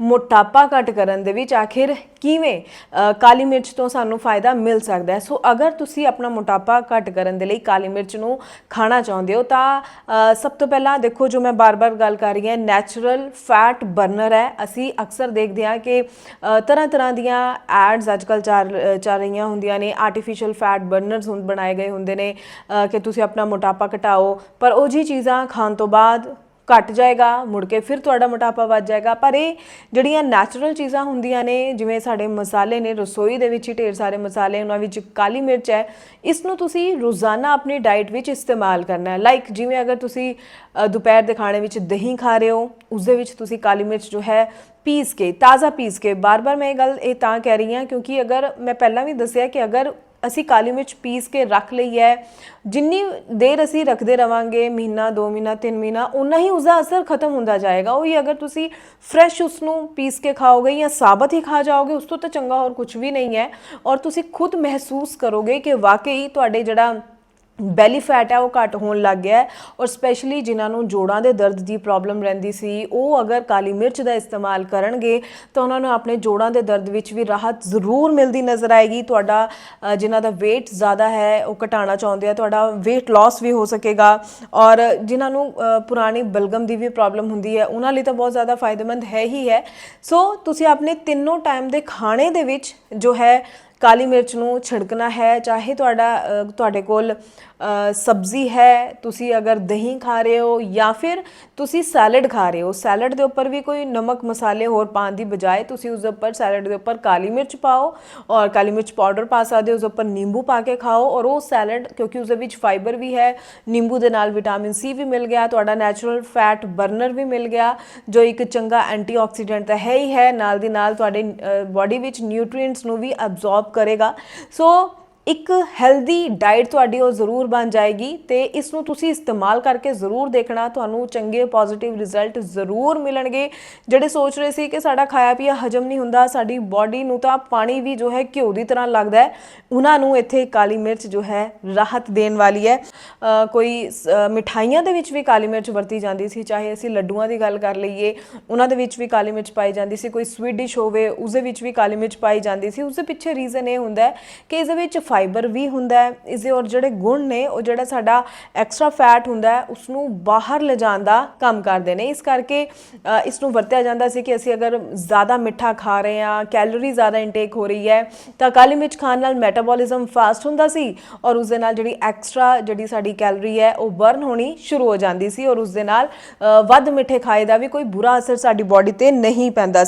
ਮੋਟਾਪਾ ਘਟ ਕਰਨ ਦੇ ਵਿੱਚ ਆਖਿਰ ਕਿਵੇਂ ਕਾਲੀ ਮਿਰਚ ਤੋਂ ਸਾਨੂੰ ਫਾਇਦਾ ਮਿਲ ਸਕਦਾ ਹੈ? ਸੋ ਅਗਰ ਤੁਸੀਂ ਆਪਣਾ ਮੋਟਾਪਾ ਘਟ ਕਰਨ ਦੇ ਲਈ ਕਾਲੀ ਮਿਰਚ ਨੂੰ ਖਾਣਾ ਚਾਹੁੰਦੇ ਹੋ, ਤਾਂ ਸਭ ਤੋਂ ਪਹਿਲਾਂ ਦੇਖੋ ਜੋ ਮੈਂ ਬਾਰ-ਬਾਰ ਗੱਲ ਕਰ ਰਹੀ ਹਾਂ ਨੈਚੁਰਲ ਫੈਟ ਬਰਨਰ ਹੈ। ਅਸੀਂ ਅਕਸਰ ਦੇਖਦੇ ਹਾਂ ਕਿ ਤਰ੍ਹਾਂ ਤਰ੍ਹਾਂ ਦੀਆਂ ਐਡਸ ਅੱਜਕੱਲ ਚੱਲ ਚੱਲ ਰਹੀਆਂ ਹੁੰਦੀਆਂ ਨੇ। ਆਰਟੀਫੀਸ਼ੀਅਲ ਫੈਟ ਬਰਨਰਸ ਹੁਣ ਬਣਾਏ ਗਏ ਹੁੰਦੇ ਨੇ ਕਿ ਤੁਸੀਂ ਆਪਣਾ ਮੋਟਾਪਾ ਘਟਾਓ। ਪਰ ਉਹ ਜੀ ਚੀਜ਼ਾਂ ਖਾਣ ਤੋਂ ਬਾਅਦ ਘਟ ਜਾਏਗਾ, ਮੁੜ ਕੇ ਫਿਰ ਤੁਹਾਡਾ ਮੋਟਾਪਾ ਵੱਧ ਜਾਏਗਾ। ਪਰ ਇਹ ਜਿਹੜੀਆਂ ਨੈਚੁਰਲ ਚੀਜ਼ਾਂ ਹੁੰਦੀਆਂ ਨੇ, ਜਿਵੇਂ ਸਾਡੇ ਮਸਾਲੇ ਨੇ, ਰਸੋਈ ਦੇ ਵਿੱਚ ਹੀ ਢੇਰ ਸਾਰੇ ਮਸਾਲੇ, ਉਹਨਾਂ ਵਿੱਚ ਕਾਲੀ ਮਿਰਚ ਹੈ, ਇਸ ਨੂੰ ਤੁਸੀਂ ਰੋਜ਼ਾਨਾ ਆਪਣੀ ਡਾਈਟ ਵਿੱਚ ਇਸਤੇਮਾਲ ਕਰਨਾ ਹੈ। ਲਾਈਕ ਜਿਵੇਂ ਅਗਰ ਤੁਸੀਂ ਦੁਪਹਿਰ ਦੇ ਖਾਣੇ ਵਿੱਚ ਦਹੀਂ ਖਾ ਰਹੇ ਹੋ, ਉਸ ਦੇ ਵਿੱਚ ਤੁਸੀਂ ਕਾਲੀ ਮਿਰਚ ਜੋ ਹੈ, ਪੀਸ ਕੇ, ਤਾਜ਼ਾ ਪੀਸ ਕੇ, ਬਾਰ-ਬਾਰ ਮੈਂ ਇਹ ਗੱਲ, ਇਹ ਤਾਂ ਕਹਿ ਰਹੀ ਹਾਂ ਕਿਉਂਕਿ ਅਗਰ ਮੈਂ ਪਹਿਲਾਂ ਵੀ ਦੱਸਿਆ ਕਿ ਅਗਰ ਅਸੀਂ ਕਾਲੀ ਮਿਰਚ ਪੀਸ ਕੇ ਰੱਖ ਲਈ ਹੈ। ਜਿੰਨੀ ਦੇਰ ਅਸੀਂ ਰੱਖਦੇ ਰਵਾਂਗੇ, ਮਹੀਨਾ 2 ਮਹੀਨਾ 3 ਮਹੀਨਾ ਉਨਾ ਹੀ ਉਸਦਾ ਅਸਰ ਖਤਮ ਹੁੰਦਾ ਜਾਏਗਾ। ਉਹ ਹੀ ਅਗਰ ਤੁਸੀਂ ਫਰੈਸ਼ ਉਸ ਨੂੰ ਪੀਸ ਕੇ ਖਾਓਗੇ ਜਾਂ ਸਾਬਤ ਹੀ ਖਾ ਜਾਓਗੇ, ਉਸ ਤੋਂ ਤਾਂ ਚੰਗਾ ਹੋਰ ਕੁਝ ਵੀ ਨਹੀਂ ਹੈ। ਔਰ ਤੁਸੀਂ ਖੁਦ ਮਹਿਸੂਸ ਕਰੋਗੇ ਕਿ ਵਾਕਈ ਤੁਹਾਡੇ ਜਿਹੜਾ ਬੈਲੀ ਫੈਟ ਹੈ ਉਹ ਘੱਟ ਹੋਣ ਲੱਗ ਗਿਆ ਔਰ ਸਪੈਸ਼ਲੀ ਜਿਨ੍ਹਾਂ ਨੂੰ ਜੋੜਾਂ ਦੇ ਦਰਦ ਦੀ ਪ੍ਰੋਬਲਮ ਰਹਿੰਦੀ ਸੀ ਉਹ ਅਗਰ ਕਾਲੀ ਮਿਰਚ ਦਾ ਇਸਤੇਮਾਲ ਕਰਨਗੇ ਤਾਂ ਉਹਨਾਂ ਨੂੰ ਆਪਣੇ ਜੋੜਾਂ ਦੇ ਦਰਦ ਵਿੱਚ ਵੀ ਰਾਹਤ ਜ਼ਰੂਰ ਮਿਲਦੀ ਨਜ਼ਰ ਆਏਗੀ। ਤੁਹਾਡਾ ਅ, ਜਿਨ੍ਹਾਂ ਦਾ weight ਜ਼ਿਆਦਾ ਹੈ ਉਹ ਘਟਾਉਣਾ ਚਾਹੁੰਦੇ ਆ ਤੁਹਾਡਾ weight loss ਵੀ ਹੋ ਸਕੇਗਾ ਔਰ ਜਿਨ੍ਹਾਂ ਨੂੰ ਪੁਰਾਣੀ ਬਲਗਮ ਦੀ ਵੀ ਪ੍ਰੋਬਲਮ ਹੁੰਦੀ ਹੈ ਉਹਨਾਂ ਲਈ ਤਾਂ ਬਹੁਤ ਜ਼ਿਆਦਾ ਫਾਇਦੇਮੰਦ ਹੈ ਹੀ ਹੈ। ਸੋ ਤੁਸੀਂ ਆਪਣੇ ਤਿੰਨੋਂ ਟਾਈਮ ਦੇ ਖਾਣੇ ਦੇ ਵਿੱਚ ਜੋ ਹੈ ਕਾਲੀ ਮਿਰਚ ਨੂੰ ਛਿੜਕਣਾ ਹੈ, ਚਾਹੇ ਤੁਹਾਡਾ ਤੁਹਾਡੇ ਕੋਲ ਸਬਜ਼ੀ ਹੈ, ਤੁਸੀਂ ਅਗਰ ਦਹੀਂ ਖਾ ਰਹੇ ਹੋ ਜਾਂ ਫਿਰ ਤੁਸੀਂ ਸੈਲਡ ਖਾ ਰਹੇ ਹੋ। ਸੈਲਡ ਦੇ ਉੱਪਰ ਵੀ ਕੋਈ ਨਮਕ ਮਸਾਲੇ ਹੋਰ ਪਾਉਣ ਦੀ ਬਜਾਏ ਤੁਸੀਂ ਉਸ ਦੇ ਉੱਪਰ ਸੈਲਡ ਦੇ ਉੱਪਰ ਕਾਲੀ ਮਿਰਚ ਪਾਓ ਔਰ ਕਾਲੀ ਮਿਰਚ ਪਾਊਡਰ ਪਾ ਸਕਦੇ ਹੋ, ਉਸ ਉੱਪਰ ਨਿੰਬੂ ਪਾ ਕੇ ਖਾਓ ਔਰ ਉਹ ਸੈਲਡ, ਕਿਉਂਕਿ ਉਸ ਦੇ ਵਿੱਚ ਫਾਈਬਰ ਵੀ ਹੈ, ਨਿੰਬੂ ਦੇ ਨਾਲ ਵਿਟਾਮਿਨ ਸੀ ਵੀ ਮਿਲ ਗਿਆ, ਤੁਹਾਡਾ ਨੈਚੁਰਲ ਫੈਟ ਬਰਨਰ ਵੀ ਮਿਲ ਗਿਆ, ਜੋ ਇੱਕ ਚੰਗਾ ਐਂਟੀਆਕਸੀਡੈਂਟ ਤਾਂ ਹੈ ਹੀ ਹੈ, ਨਾਲ ਦੀ ਨਾਲ ਤੁਹਾਡੇ ਬਾਡੀ ਵਿੱਚ ਨਿਊਟ੍ਰੀਐਂਟਸ ਨੂੰ ਵੀ ਅਬਜ਼ੌਰਬ ਕਰੇਗਾ। ਸੋ ਇੱਕ ਹੈਲਦੀ ਡਾਈਟ ਤੁਹਾਡੀ ਉਹ ਜ਼ਰੂਰ ਬਣ ਜਾਏਗੀ ਤੇ ਇਸ ਨੂੰ ਤੁਸੀਂ ਇਸਤੇਮਾਲ ਕਰਕੇ ਜ਼ਰੂਰ ਦੇਖਣਾ, ਤੁਹਾਨੂੰ ਚੰਗੇ ਪੋਜ਼ਿਟਿਵ ਰਿਜ਼ਲਟ ਜ਼ਰੂਰ ਮਿਲਣਗੇ। ਜਿਹੜੇ ਸੋਚ ਰਹੇ ਸੀ ਕਿ ਸਾਡਾ ਖਾਇਆ ਪੀਆ ਹਜਮ ਨਹੀਂ ਹੁੰਦਾ, ਸਾਡੀ ਬਾਡੀ ਨੂੰ ਤਾਂ ਪਾਣੀ ਵੀ ਜੋ ਹੈ ਘਿਓ ਦੀ ਤਰ੍ਹਾਂ ਲੱਗਦਾ ਹੈ, ਉਹਨਾਂ ਨੂੰ ਇੱਥੇ ਕਾਲੀ ਮਿਰਚ ਜੋ ਹੈ ਰਾਹਤ ਦੇਣ ਵਾਲੀ ਹੈ। ਕੋਈ ਸ- ਮਿਠਾਈਆਂ ਦੇ ਵਿੱਚ ਵੀ ਕਾਲੀ ਮਿਰਚ ਵਰਤੀ ਜਾਂਦੀ ਸੀ, ਚਾਹੇ ਅਸੀਂ ਲੱਡੂਆਂ ਦੀ ਗੱਲ ਕਰ ਲਈਏ, ਉਹਨਾਂ ਦੇ ਵਿੱਚ ਵੀ ਕਾਲੀ ਮਿਰਚ ਪਾਈ ਜਾਂਦੀ ਸੀ, ਕੋਈ ਸਵੀਟ ਡਿਸ਼ ਹੋਵੇ ਉਸ ਦੇ ਵਿੱਚ ਵੀ ਕਾਲੀ ਮਿਰਚ ਪਾਈ ਜਾਂਦੀ ਸੀ। ਉਸ ਦੇ ਪਿੱਛੇ ਰੀਜ਼ਨ ਇਹ ਹੁੰਦਾ ਹੈ ਕਿ ਇਸ ਦੇ ਵਿੱਚ ਫਾਈਬਰ ਵੀ ਹੁੰਦਾ ਹੈ ਇਸ ਦੇ ਔਰ ਜਿਹੜੇ ਗੁਣ ਨੇ ਉਹ ਜਿਹੜਾ ਸਾਡਾ ਐਕਸਟਰਾ ਫੈਟ ਹੁੰਦਾ ਹੈ ਉਸ ਨੂੰ ਬਾਹਰ ਲਿਜਾਣ ਦਾ ਕੰਮ ਕਰਦੇ ਨੇ। ਇਸ ਕਰਕੇ ਅ, ਇਸ ਨੂੰ ਵਰਤਿਆ ਜਾਂਦਾ ਸੀ ਕਿ ਅਸੀਂ ਅਗਰ ਜ਼ਿਆਦਾ ਮਿੱਠਾ ਖਾ ਰਹੇ ਹਾਂ ਕੈਲੋਰੀ ਜ਼ਿਆਦਾ ਇਨਟੇਕ ਹੋ ਰਹੀ ਹੈ ਤਾਂ ਕਾਲੀ ਮਿਰਚ ਖਾਣ ਨਾਲ ਮੈਟਾਬੋਲਿਜ਼ਮ ਫਾਸਟ ਹੁੰਦਾ ਸੀ ਔਰ ਉਸ ਦੇ ਨਾਲ ਜਿਹੜੀ ਐਕਸਟਰਾ ਜਿਹੜੀ ਸਾਡੀ ਕੈਲੋਰੀ ਹੈ ਉਹ ਬਰਨ ਹੋਣੀ ਸ਼ੁਰੂ ਹੋ ਜਾਂਦੀ ਸੀ ਔਰ ਉਸ ਦੇ ਨਾਲ ਵੱਧ ਮਿੱਠੇ ਖਾਏ ਦਾ ਵੀ ਕੋਈ ਬੁਰਾ ਅਸਰ ਸਾਡੀ ਬਾਡੀ ਤੇ ਨਹੀਂ ਪੈਂਦਾ ਸੀ।